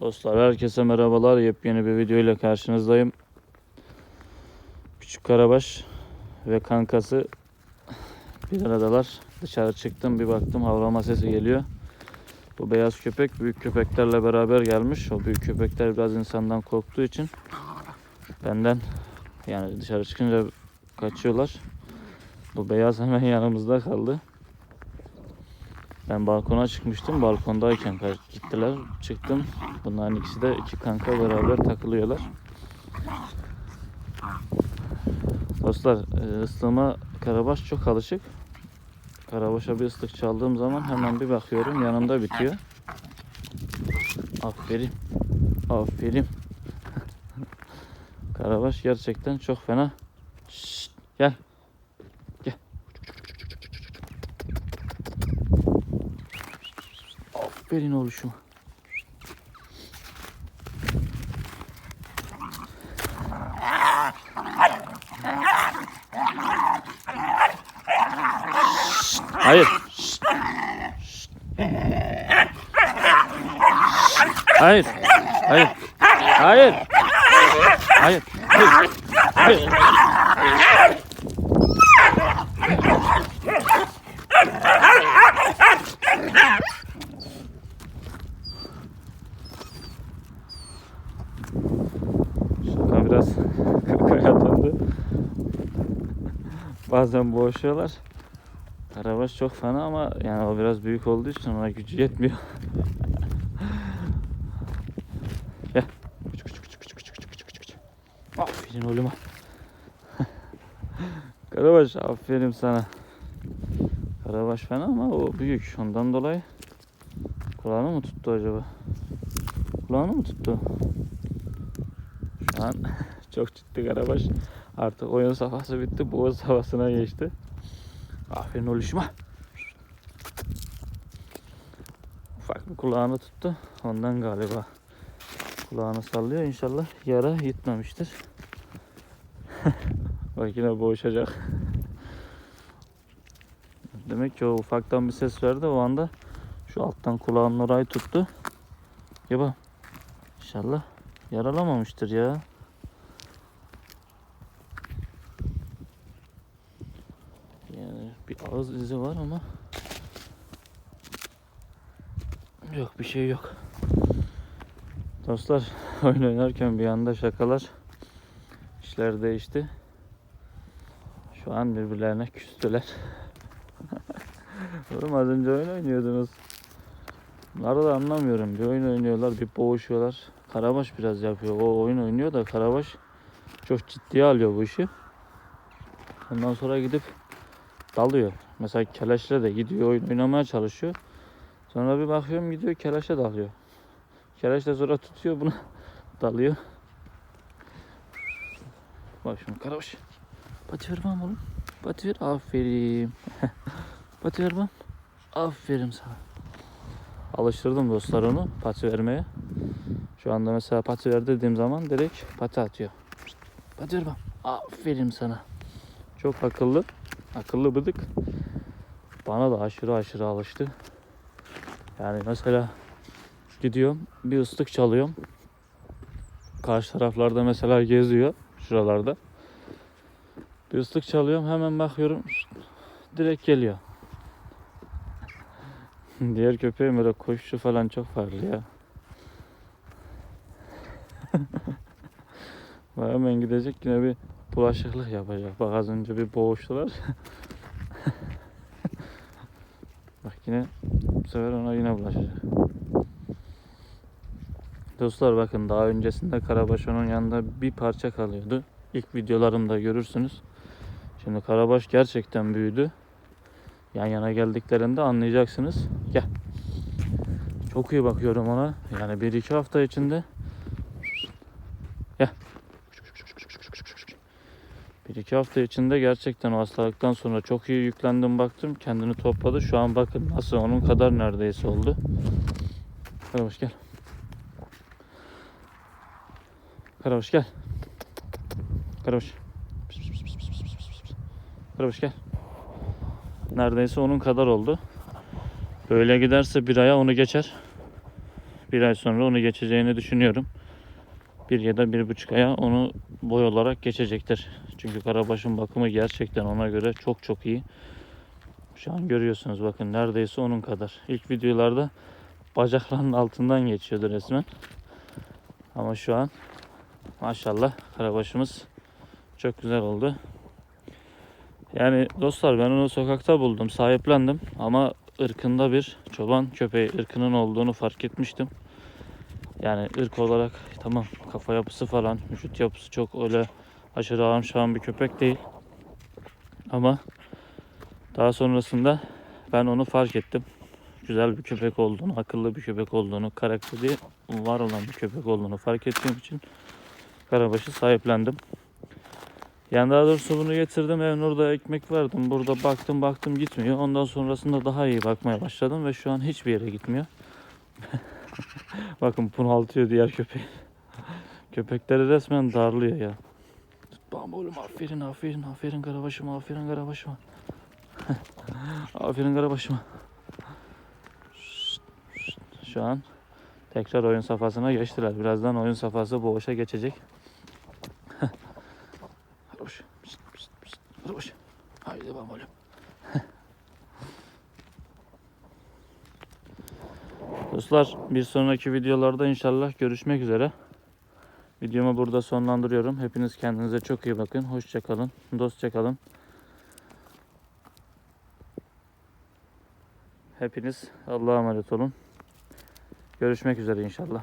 Dostlar herkese merhabalar. Yepyeni bir video ile karşınızdayım. Küçük Karabaş ve kankası bir aradalar. Dışarı çıktım bir baktım havlama sesi geliyor. Bu beyaz köpek büyük köpeklerle beraber gelmiş. O büyük köpekler biraz insandan korktuğu için benden yani dışarı çıkınca kaçıyorlar. Bu beyaz hemen yanımızda kaldı. Ben balkona çıkmıştım. Balkondayken gittiler. Çıktım. Bunların ikisi de iki kanka beraber takılıyorlar. Dostlar e, ıslığıma karabaş çok alışık. Karabaşa bir ıslık çaldığım zaman hemen bir bakıyorum yanımda bitiyor. Aferin. Aferin. Karabaş gerçekten çok fena. Şşt. Gel. Aferin oluşuma. Hayır. Şşt. Hayır. Hayır. Hayır. Hayır. Hayır. Hayır. Bazen boğuşuyorlar. Karabaş çok fena ama yani o biraz büyük olduğu için ona gücü yetmiyor. Gel. Küçük küçük küçük küçük küçük küçük küçük küçük. Aferin oğluma. Karabaş aferin sana. Karabaş fena ama o büyük ondan dolayı. Kulağını mı tuttu acaba? Kulağını mı tuttu? Şu an çok ciddi Karabaş. Artık oyun safhası bitti. Boğaz safhasına geçti. Aferin oluşuma. Ufak bir kulağını tuttu. Ondan galiba kulağını sallıyor. İnşallah yara gitmemiştir. Bak yine boğuşacak. Demek ki o ufaktan bir ses verdi. O anda şu alttan kulağının orayı tuttu. Yaba. İnşallah yaralamamıştır ya. Yani bir ağız izi var ama yok bir şey yok. Dostlar oyun oynarken bir anda şakalar işler değişti. Şu an birbirlerine küstüler. Oğlum az önce oyun oynuyordunuz. Bunları da anlamıyorum. Bir oyun oynuyorlar, bir boğuşuyorlar. Karabaş biraz yapıyor. O oyun oynuyor da Karabaş çok ciddiye alıyor bu işi. Ondan sonra gidip dalıyor. Mesela keleşle de gidiyor oyun oynamaya çalışıyor. Sonra bir bakıyorum gidiyor keleşe dalıyor. Keleşle sonra tutuyor bunu dalıyor. Bak şimdi karabaş. Pati ver bana oğlum. Pati ver. Aferin. Pati ver bana. Aferin sana. Alıştırdım dostlar onu pati vermeye. Şu anda mesela pati ver dediğim zaman direkt pati atıyor. Pati ver bana. Aferin sana. Çok akıllı. Akıllı bıdık. Bana da aşırı aşırı alıştı. Yani mesela gidiyorum bir ıslık çalıyorum. Karşı taraflarda mesela geziyor şuralarda. Bir ıslık çalıyorum hemen bakıyorum direkt geliyor. Diğer köpeğin böyle koşuşu falan çok farklı ya. Hemen gidecek yine bir bulaşıklık yapacak. Bak az önce bir boğuştular. Bak yine bu sefer ona yine bulaşacak. Dostlar bakın daha öncesinde Karabaş onun yanında bir parça kalıyordu. İlk videolarımda görürsünüz. Şimdi Karabaş gerçekten büyüdü. Yan yana geldiklerinde anlayacaksınız. Gel. Çok iyi bakıyorum ona. Yani bir iki hafta içinde. Gel. Bir iki hafta içinde gerçekten o hastalıktan sonra çok iyi yüklendim baktım. Kendini topladı. Şu an bakın nasıl onun kadar neredeyse oldu. Karabaş gel. Karabaş gel. Karabaş. Karabaş gel. Neredeyse onun kadar oldu. Böyle giderse bir aya onu geçer. bir ay sonra onu geçeceğini düşünüyorum. Bir ya da bir buçuk aya onu boy olarak geçecektir. Çünkü Karabaş'ın bakımı gerçekten ona göre çok çok iyi. Şu an görüyorsunuz bakın neredeyse onun kadar. İlk videolarda bacaklarının altından geçiyordu resmen. Ama şu an maşallah Karabaş'ımız çok güzel oldu. Yani dostlar ben onu sokakta buldum, sahiplendim ama ırkında bir çoban köpeği ırkının olduğunu fark etmiştim. Yani ırk olarak tamam kafa yapısı falan, vücut yapısı çok öyle aşırı ağam bir köpek değil. Ama daha sonrasında ben onu fark ettim. Güzel bir köpek olduğunu, akıllı bir köpek olduğunu, karakteri var olan bir köpek olduğunu fark ettiğim için Karabaş'ı sahiplendim. Yani daha doğrusu bunu getirdim evin orada ekmek verdim. Burada baktım baktım gitmiyor. Ondan sonrasında daha iyi bakmaya başladım ve şu an hiçbir yere gitmiyor. Bakın bunaltıyor diğer köpeği. Köpekleri resmen darlıyor ya. Tutmam oğlum aferin aferin aferin karabaşıma aferin karabaşıma. aferin karabaşıma. Şu an tekrar oyun safhasına geçtiler. Birazdan oyun safhası boğuşa geçecek. Pişt. Karabaş. Haydi devam Dostlar bir sonraki videolarda inşallah görüşmek üzere. Videomu burada sonlandırıyorum. Hepiniz kendinize çok iyi bakın. Hoşça kalın. Dostça kalın. Hepiniz Allah'a emanet olun. Görüşmek üzere inşallah.